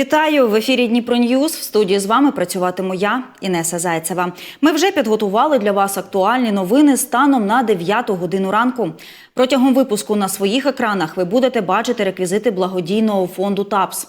Вітаю в ефірі Дніпро Ньюз. В студії з вами працюватиму я, Інеса Зайцева. Ми вже підготували для вас актуальні новини станом на 9 годину ранку. Протягом випуску на своїх екранах ви будете бачити реквізити благодійного фонду ТАПС.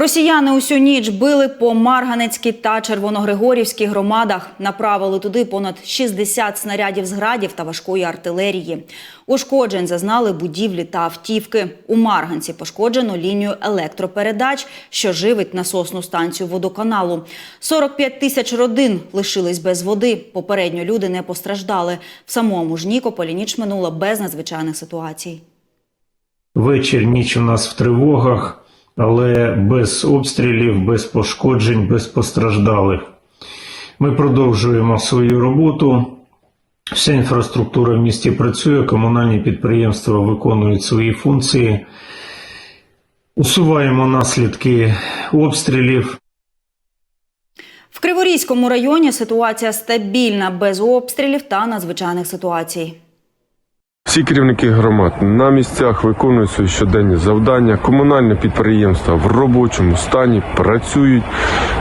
Росіяни усю ніч били по Марганецькій та Червоногригорівській громадах. Направили туди понад 60 снарядів з градів та важкої артилерії. Ушкоджень зазнали будівлі та автівки. У Марганці пошкоджено лінію електропередач, що живить насосну станцію водоканалу. 45 тисяч родин лишились без води. Попередньо люди не постраждали. В самому ж Нікополі ніч минула без надзвичайних ситуацій. Вечір, ніч у нас в тривогах, але без обстрілів, без пошкоджень, без постраждалих. Ми продовжуємо свою роботу. Вся інфраструктура в місті працює, комунальні підприємства виконують свої функції. Усуваємо наслідки обстрілів. В Криворізькому районі ситуація стабільна без обстрілів та надзвичайних ситуацій. Всі керівники громад на місцях виконують свої щоденні завдання. Комунальні підприємства в робочому стані працюють.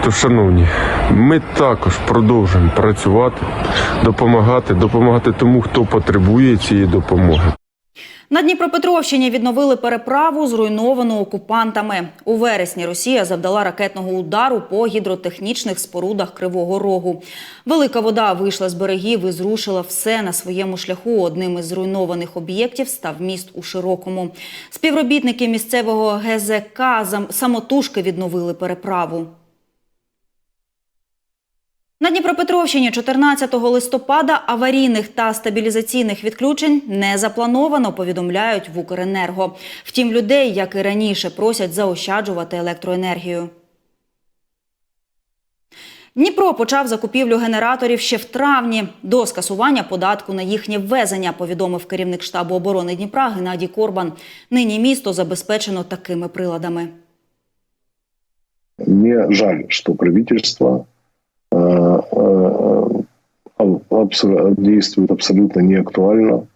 То, шановні, ми також продовжуємо працювати, допомагати, допомагати тому, хто потребує цієї допомоги. На Дніпропетровщині відновили переправу, зруйновану окупантами. У вересні Росія завдала ракетного удару по гідротехнічних спорудах Кривого Рогу. Велика вода вийшла з берегів і зрушила все на своєму шляху. Одним із зруйнованих об'єктів став міст у Широкому. Співробітники місцевого ГЗК самотужки відновили переправу. На Дніпропетровщині 14 листопада аварійних та стабілізаційних відключень не заплановано, повідомляють в Укренерго. Втім, людей, як і раніше, просять заощаджувати електроенергію. Дніпро почав закупівлю генераторів ще в травні до скасування податку на їхнє ввезення, повідомив керівник штабу оборони Дніпра Геннадій Корбан. Нині місто забезпечено такими приладами. Мне жаль, что правительство действует абсолютно неактуально,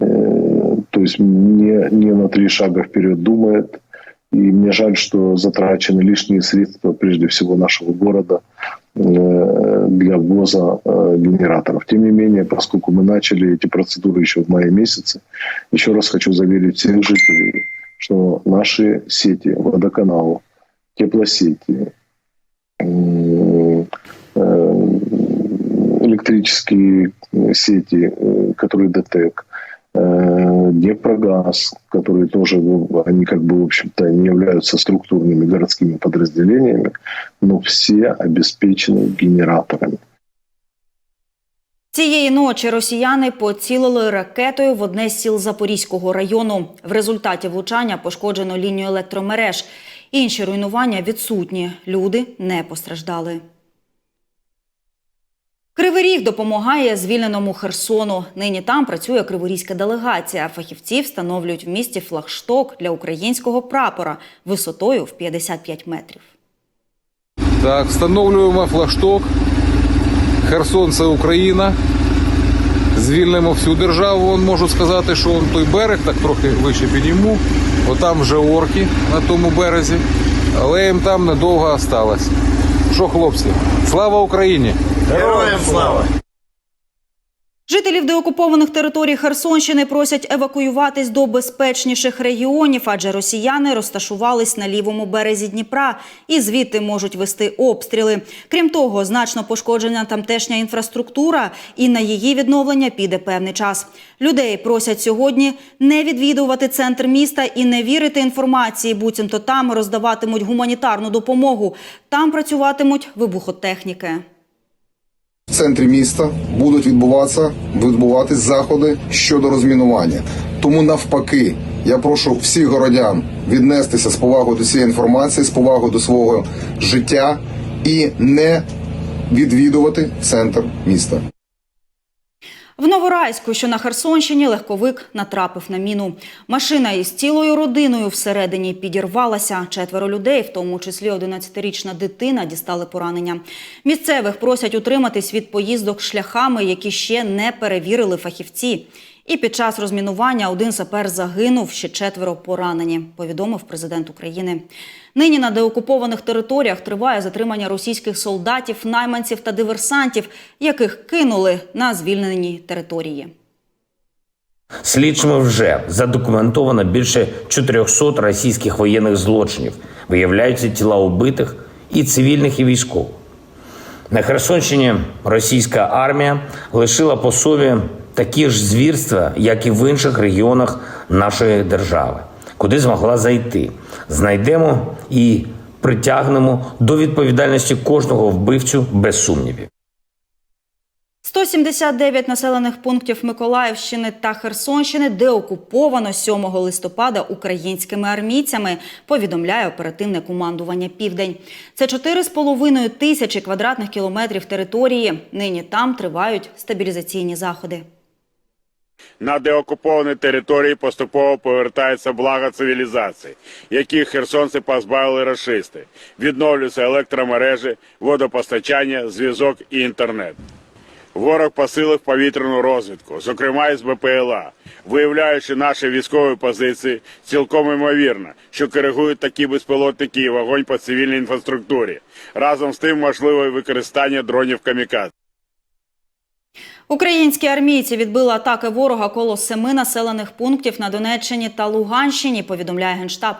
э, то есть не, не на три шага вперед думает. И мне жаль, что затрачены лишние средства, прежде всего нашего города, э, для ввоза э, генераторов. Тем не менее, поскольку мы начали эти процедуры еще в мае месяце, еще раз хочу заверить всех жителей, что наши сети водоканалов, теплосети, э, электрические сети, э, которые ДТЭК, э, Днепрогаз, которые тоже, ну, они как бы, в общем-то, не являются структурными городскими подразделениями, но все обеспечены генераторами. Цієї ночі росіяни поцілили ракетою в одне з сіл Запорізького району. В результаті влучання пошкоджено лінію електромереж. Інші руйнування відсутні. Люди не постраждали. Кривий Ріг допомагає звільненому Херсону. Нині там працює криворізька делегація. Фахівці встановлюють в місті флагшток для українського прапора висотою в 55 метрів. Так, встановлюємо флагшток. Херсон це Україна. Звільнимо всю державу. Вон можу сказати, що он той берег, так трохи вище підійму. Отам вже орки на тому березі. Але їм там недовго осталось. Що, хлопці? Слава Україні! Героям слава! Жителів деокупованих територій Херсонщини просять евакуюватись до безпечніших регіонів, адже росіяни розташувались на лівому березі Дніпра і звідти можуть вести обстріли. Крім того, значно пошкоджена тамтешня інфраструктура, і на її відновлення піде певний час. Людей просять сьогодні не відвідувати центр міста і не вірити інформації, буцімто там роздаватимуть гуманітарну допомогу. Там працюватимуть вибухотехніки. Центрі міста будуть відбуватися відбуватись заходи щодо розмінування. Тому навпаки, я прошу всіх городян віднестися з повагою до цієї інформації, з повагою до свого життя і не відвідувати центр міста. В Новорайську, що на Херсонщині, легковик натрапив на міну. Машина із цілою родиною всередині підірвалася. Четверо людей, в тому числі 11-річна дитина, дістали поранення. Місцевих просять утриматись від поїздок шляхами, які ще не перевірили фахівці. І під час розмінування один сапер загинув, ще четверо поранені, повідомив президент України. Нині на деокупованих територіях триває затримання російських солдатів, найманців та диверсантів, яких кинули на звільнені території. Слідчими вже задокументовано більше 400 російських воєнних злочинів. Виявляються тіла убитих і цивільних, і військових. На Херсонщині російська армія лишила по собі такі ж звірства, як і в інших регіонах нашої держави, куди змогла зайти. Знайдемо і притягнемо до відповідальності кожного вбивцю без сумнівів. 179 населених пунктів Миколаївщини та Херсонщини деокуповано 7 листопада українськими армійцями, повідомляє оперативне командування Південь. Це 4,5 тисячі квадратних кілометрів території. Нині там тривають стабілізаційні заходи. На деокуповані території поступово повертається блага цивілізації, яких херсонці позбавили рашисти. Відновлюються електромережі, водопостачання, зв'язок і інтернет. Ворог посилив повітряну розвідку, зокрема із БПЛА, виявляючи наші військові позиції, цілком імовірно, що коригують такі безпілотники і вогонь по цивільній інфраструктурі. Разом з тим можливе використання дронів камікадзе. Українські армійці відбили атаки ворога коло семи населених пунктів на Донеччині та Луганщині, повідомляє Генштаб.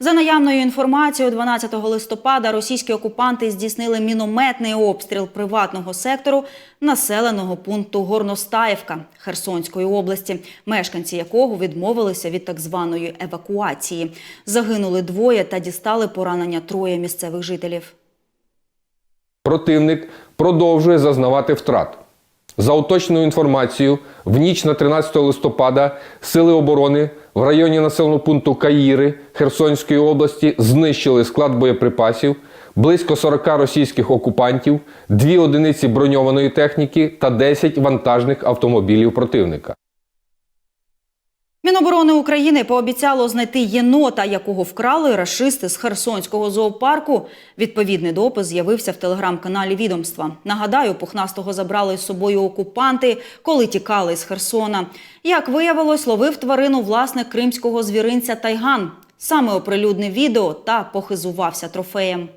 За наявною інформацією, 12 листопада російські окупанти здійснили мінометний обстріл приватного сектору населеного пункту Горностаївка Херсонської області, мешканці якого відмовилися від так званої евакуації. Загинули двоє та дістали поранення троє місцевих жителів. Противник продовжує зазнавати втрат. За уточненою інформацією, в ніч на 13 листопада сили оборони в районі населеного пункту Каїри Херсонської області знищили склад боєприпасів, близько 40 російських окупантів, дві одиниці броньованої техніки та 10 вантажних автомобілів противника. Міноборони України пообіцяло знайти єнота, якого вкрали рашисти з Херсонського зоопарку. Відповідний допис з'явився в телеграм-каналі відомства. Нагадаю, пухнастого забрали з собою окупанти, коли тікали з Херсона. Як виявилось, ловив тварину власник кримського звіринця Тайган. Саме оприлюднив відео та похизувався трофеєм.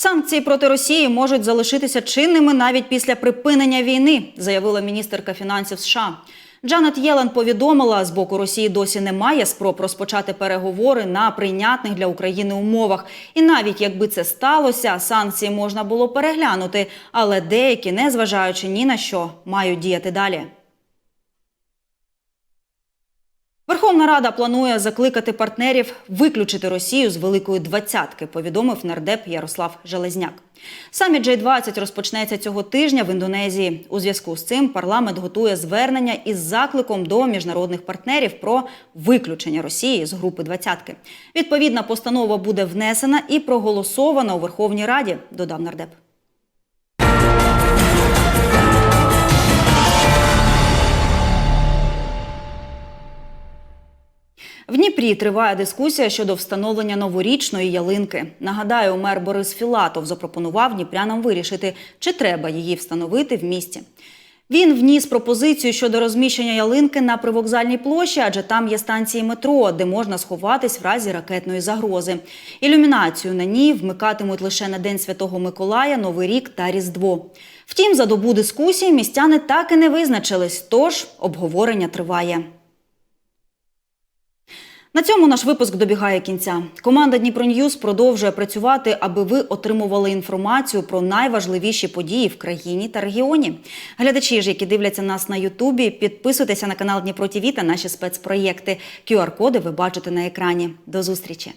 Санкції проти Росії можуть залишитися чинними навіть після припинення війни, заявила міністерка фінансів США. Джанет Єлен повідомила, з боку Росії досі немає спроб розпочати переговори на прийнятних для України умовах. І навіть якби це сталося, санкції можна було переглянути, але деякі, незважаючи ні на що, мають діяти далі. Верховна Рада планує закликати партнерів виключити Росію з Великої двадцятки, повідомив нардеп Ярослав Железняк. Саміт G20 розпочнеться цього тижня в Індонезії. У зв'язку з цим парламент готує звернення із закликом до міжнародних партнерів про виключення Росії з групи двадцятки. Відповідна постанова буде внесена і проголосована у Верховній Раді, додав нардеп. В Дніпрі триває дискусія щодо встановлення новорічної ялинки. Нагадаю, мер Борис Філатов запропонував дніпрянам вирішити, чи треба її встановити в місті. Він вніс пропозицію щодо розміщення ялинки на привокзальній площі, адже там є станції метро, де можна сховатись в разі ракетної загрози. Ілюмінацію на ній вмикатимуть лише на День Святого Миколая, Новий рік та Різдво. Втім, за добу дискусії містяни так і не визначились, тож обговорення триває. На цьому наш випуск добігає кінця. Команда Дніпро Ньюз продовжує працювати, аби ви отримували інформацію про найважливіші події в країні та регіоні. Глядачі ж, які дивляться нас на Ютубі, підписуйтеся на канал Дніпро ТІВІ та наші спецпроєкти. QR-коди ви бачите на екрані. До зустрічі!